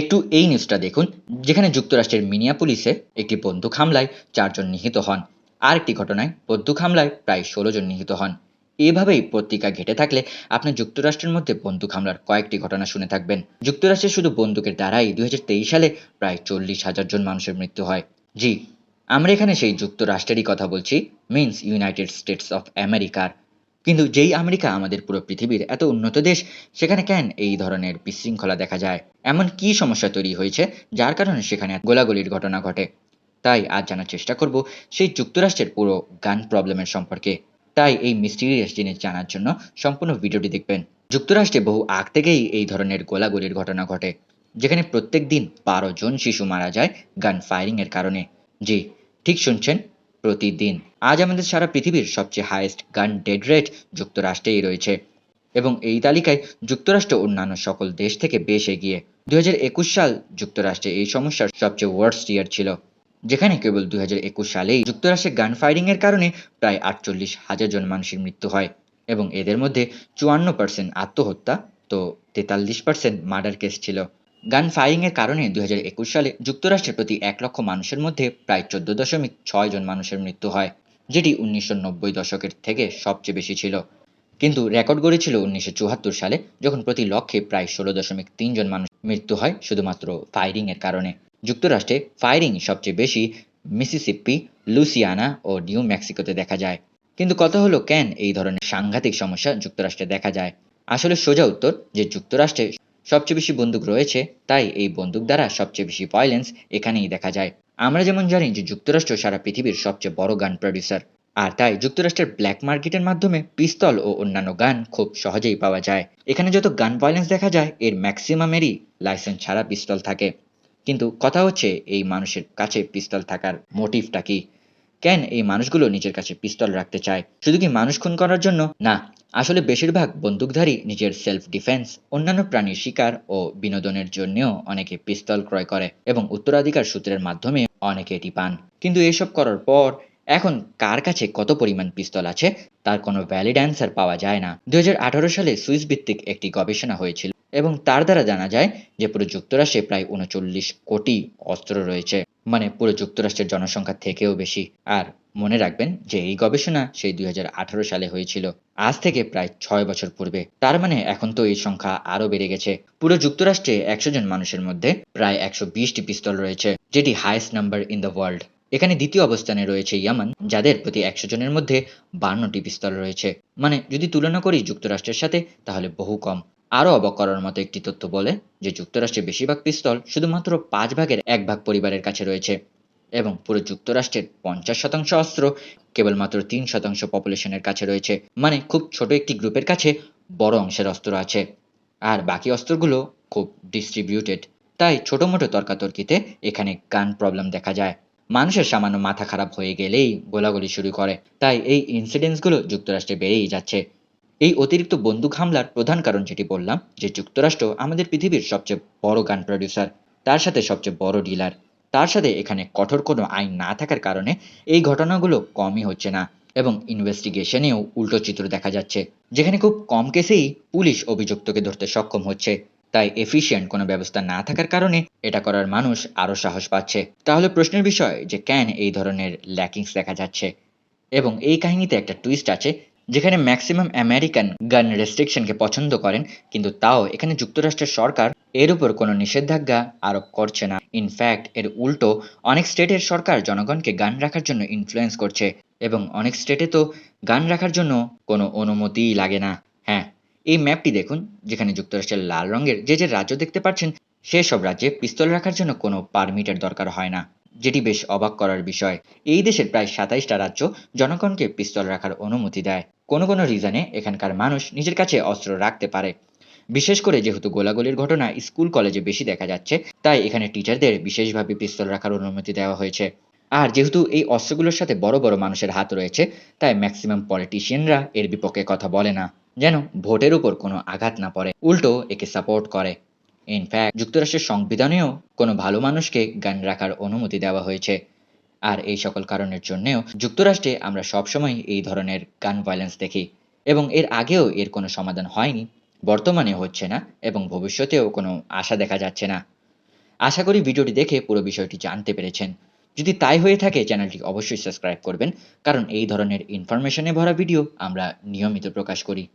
একটু এই নিউজটা দেখুন, যেখানে যুক্তরাষ্ট্রের মিনিয়াপুলিসে একটি বন্দুক হামলায় চারজন নিহত হন। আর একটি ঘটনায় বন্দুক হামলায় প্রায় ষোলো জন নিহত হন। এভাবেই পত্রিকা ঘেটে থাকলে আপনি যুক্তরাষ্ট্রের মধ্যে বন্দুক হামলার কয়েকটি ঘটনা শুনে থাকবেন। যুক্তরাষ্ট্রে শুধু বন্দুকের দ্বারাই দুই হাজার তেইশ সালে প্রায় চল্লিশ হাজার জন মানুষের মৃত্যু হয়। জি, আমরা এখানে সেই যুক্তরাষ্ট্রেরই কথা বলছি, মিন্স ইউনাইটেড স্টেটস অফ আমেরিকার। কিন্তু যেই আমেরিকা আমাদের পুরো পৃথিবীর এত উন্নত দেশ, সেখানে কেন এই ধরনের বিশৃঙ্খলা দেখা যায়? এমন কি সমস্যা তৈরি হয়েছে যার কারণে সেখানে গোলাগুলির ঘটনা ঘটে? তাই আজ জানার চেষ্টা করব সেই যুক্তরাষ্ট্রের পুরো গান প্রবলেমের সম্পর্কে। তাই এই মিস্টিরিয়াস জিনিস জানার জন্য সম্পূর্ণ ভিডিওটি দেখবেন। যুক্তরাষ্ট্রে বহু আগ থেকেই এই ধরনের গোলাগুলির ঘটনা ঘটে, যেখানে প্রত্যেক দিন বারো জন শিশু মারা যায় গান ফায়ারিংয়ের কারণে। জি, ঠিক শুনছেন? প্রতিদিন। আজ আমাদের সারা পৃথিবীর সবচেয়ে হাইয়েস্ট গান ডেড রেট যুক্তরাষ্ট্রেই রয়েছে। এবং এই তালিকায় যুক্তরাষ্ট্র অন্যান্য সকল দেশ থেকে বেশ এগিয়ে। দুই সাল যুক্তরাষ্ট্রে এই সমস্যার সবচেয়ে ওয়ার্স্ট ইয়ার ছিল। যেখানে কেবল দুই সালেই যুক্তরাষ্ট্রে গান ফায়ারিং এর কারণে প্রায় আটচল্লিশ হাজার জন মানুষের মৃত্যু হয়। এবং এদের মধ্যে চুয়ান্ন পার্সেন্ট আত্মহত্যা, তো তেতাল্লিশ পার্সেন্ট মার্ডার কেস ছিল। গান ফায়ারিং এর কারণে দুই হাজার একুশ সালে যুক্তরাষ্ট্রের প্রতি এক লক্ষ মানুষের মধ্যে প্রায় চোদ্দ দশমিক ছয় জন মানুষের মৃত্যু হয়, যেটি উনিশশো নব্বই দশকের থেকে সবচেয়ে বেশি ছিল। কিন্তু রেকর্ড গড়েছিল উনিশশো চুয়াত্তর সালে, যখন প্রতি লক্ষে প্রায় ষোলো দশমিক তিন জন মানুষ মৃত্যু হয়, শুধুমাত্র ফায়ারিং এর কারণে। যুক্তরাষ্ট্রে ফায়ারিং সবচেয়ে বেশি মিসিসিপ্পি, লুসিয়ানা ও নিউ মেক্সিকোতে দেখা যায়। কিন্তু কথা হলো কেন এই ধরনের সাংঘাতিক সমস্যা যুক্তরাষ্ট্রে দেখা যায়? আসলে সোজা উত্তর যে যুক্তরাষ্ট্রে সবচেয়ে বেশি বন্দুক রয়েছে, তাই এই বন্দুক দ্বারা সবচেয়ে বেশি ভায়োলেন্স এখানেই দেখা যায়। আমরা যেমন জানি যে যুক্তরাষ্ট্র সারা পৃথিবীর সবচেয়ে বড় গান প্রডিউসার আর তাই যুক্তরাষ্ট্রের ব্ল্যাক মার্কেটের মাধ্যমে পিস্তল ও অন্যান্য গান খুব সহজেই পাওয়া যায়। এখানে যত গান ভায়োলেন্স দেখা যায়, এর ম্যাক্সিমামেরই লাইসেন্স ছাড়া পিস্তল থাকে। কিন্তু কথা হচ্ছে, এই মানুষের কাছে পিস্তল থাকার মোটিভটা কি? কেন এই মানুষগুলো নিজের কাছে পিস্তল রাখতে চায়? শুধু কি মানুষ খুন করার জন্য? না, আসলে বেশিরভাগ বন্দুকধারী নিজের সেলফ ডিফেন্স অন্যান্য প্রাণীর শিকার ও বিনোদনের জন্যও অনেকে পিস্তল ক্রয় করে এবং উত্তরাধিকার সূত্রের মাধ্যমে অনেকে এটি পান। কিন্তু এসব করার পর এখন কার কাছে কত পরিমাণ পিস্তল আছে? তার কোনো ভ্যালিড অ্যান্সার পাওয়া যায় না। দুই হাজার আঠারো সালে সুইস ভিত্তিক একটি গবেষণা হয়েছিল। এবং তার দ্বারা জানা যায় যে পুরো যুক্তরাষ্ট্রে প্রায় উনচল্লিশ কোটি অস্ত্র রয়েছে। মানে পুরো যুক্তরাষ্ট্রের জনসংখ্যা থেকেও বেশি। আর মনে রাখবেন যে এই গবেষণা সেই দুই হাজার আঠারো সালে হয়েছিল। আজ থেকে প্রায় ছয় বছর পূর্বে। তার মানে এখন তো এই সংখ্যা আরও বেড়ে গেছে। পুরো যুক্তরাষ্ট্রে একশো জন মানুষের মধ্যে প্রায় একশো বিশটি পিস্তল রয়েছে, যেটি highest number in the world এখানে দ্বিতীয় অবস্থানে রয়েছে ইয়ামান, যাদের প্রতি একশো জনের মধ্যে বান্নটি পিস্তল রয়েছে। মানে যদি তুলনা করি যুক্তরাষ্ট্রের সাথে, তাহলে বহু কম। আরও অবাক করার মতো একটি তথ্য বলে যে যুক্তরাষ্ট্রে বেশিরভাগ পিস্তল শুধুমাত্র পাঁচ ভাগের এক ভাগ পরিবারের কাছে রয়েছে এবং পুরো যুক্তরাষ্ট্রের পঞ্চাশ শতাংশ অস্ত্র কেবলমাত্র তিন শতাংশ পপুলেশনের কাছে রয়েছে। মানে খুব ছোট একটি গ্রুপের কাছে বড় অংশের অস্ত্র আছে। আর বাকি অস্ত্রগুলো খুব ডিস্ট্রিবিউটেড তাই ছোট মোটো তর্কাতর্কিতে এখানে গান প্রবলেম দেখা যায়। মানুষের সামান্য মাথা খারাপ হয়ে গেলেই গোলাগুলি শুরু করে। তাই এই ইনসিডেন্টসগুলো যুক্তরাষ্ট্রে বেড়েই যাচ্ছে। এই অতিরিক্ত বন্দুক হামলার প্রধান কারণ যেটি বললাম, যে যুক্তরাষ্ট্র আমাদের পৃথিবীর সবচেয়ে বড় গান প্রডিউসার তার সাথে সবচেয়ে বড় ডিলার তার সাথে এখানে কঠোর কোনো আইন না থাকার কারণে এই ঘটনাগুলো কমই হচ্ছে না এবং ইনভেস্টিগেশনেও উল্টো চিত্র দেখা যাচ্ছে, যেখানে খুব কম কেসেই পুলিশ অভিযুক্তকে ধরতে সক্ষম হচ্ছে। তাই এফিশিয়েন্ট কোনো ব্যবস্থা না থাকার কারণে এটা করার মানুষ আরও সাহস পাচ্ছে। তাহলে প্রশ্নের বিষয় যে কেন এই ধরনের ল্যাকিংস দেখা যাচ্ছে? এবং এই কাহিনীতে একটা টুইস্ট আছে যেখানে ম্যাক্সিমাম আমেরিকান গান রেস্ট্রিকশনকে পছন্দ করেন, কিন্তু তাও এখানে যুক্তরাষ্ট্রের সরকার এর উপর কোনো নিষেধাজ্ঞা আরোপ করছে না। ইনফ্যাক্ট এর উল্টো অনেক স্টেটের সরকার জনগণকে গান রাখার জন্য ইনফ্লুয়েন্স করছে এবং অনেক স্টেটে তো গান রাখার জন্য কোনো অনুমতিই লাগে না। হ্যাঁ এই ম্যাপটি দেখুন, যেখানে যুক্তরাষ্ট্রের লাল রঙের যে যে রাজ্য দেখতে পাচ্ছেন, সেসব রাজ্যে পিস্তল রাখার জন্য কোনো পারমিটের দরকার হয় না। যেটি বেশ অবাক করার বিষয়। এই দেশের প্রায় সাতাইশটা রাজ্য জনগণকে পিস্তল রাখার অনুমতি দেয়। কোনো কোনো রিজনে এখানকার মানুষ নিজের কাছে অস্ত্র রাখতে পারে। বিশেষ করে যেহেতু গোলাগুলির ঘটনা স্কুল কলেজে বেশি দেখা যাচ্ছে, তাই এখানে টিচারদের বিশেষভাবে পিস্তল রাখার অনুমতি দেওয়া হয়েছে। আর যেহেতু এই অস্ত্রগুলোর সাথে বড় বড় মানুষের হাত রয়েছে, তাই ম্যাক্সিমাম পলিটিশিয়ানরা এর বিপক্ষে কথা বলে না, যেন ভোটের উপর কোনো আঘাত না পড়ে। উল্টো একে সাপোর্ট করে। ইনফ্যাক্ট যুক্তরাষ্ট্রের সংবিধানেও কোনো ভালো মানুষকে গান রাখার অনুমতি দেওয়া হয়েছে। আর এই সকল কারণের জন্যেও যুক্তরাষ্ট্রে আমরা সবসময় এই ধরনের গান ভায়োলেন্স দেখি। এবং এর আগেও এর কোনো সমাধান হয়নি, বর্তমানে হচ্ছে না, এবং ভবিষ্যতেও কোনো আশা দেখা যাচ্ছে না। আশা করি ভিডিওটি দেখে পুরো বিষয়টি জানতে পেরেছেন। যদি তাই হয়ে থাকে, চ্যানেলটি অবশ্যই সাবস্ক্রাইব করবেন, কারণ এই ধরনের ইনফরমেশনে ভরা ভিডিও আমরা নিয়মিত প্রকাশ করি।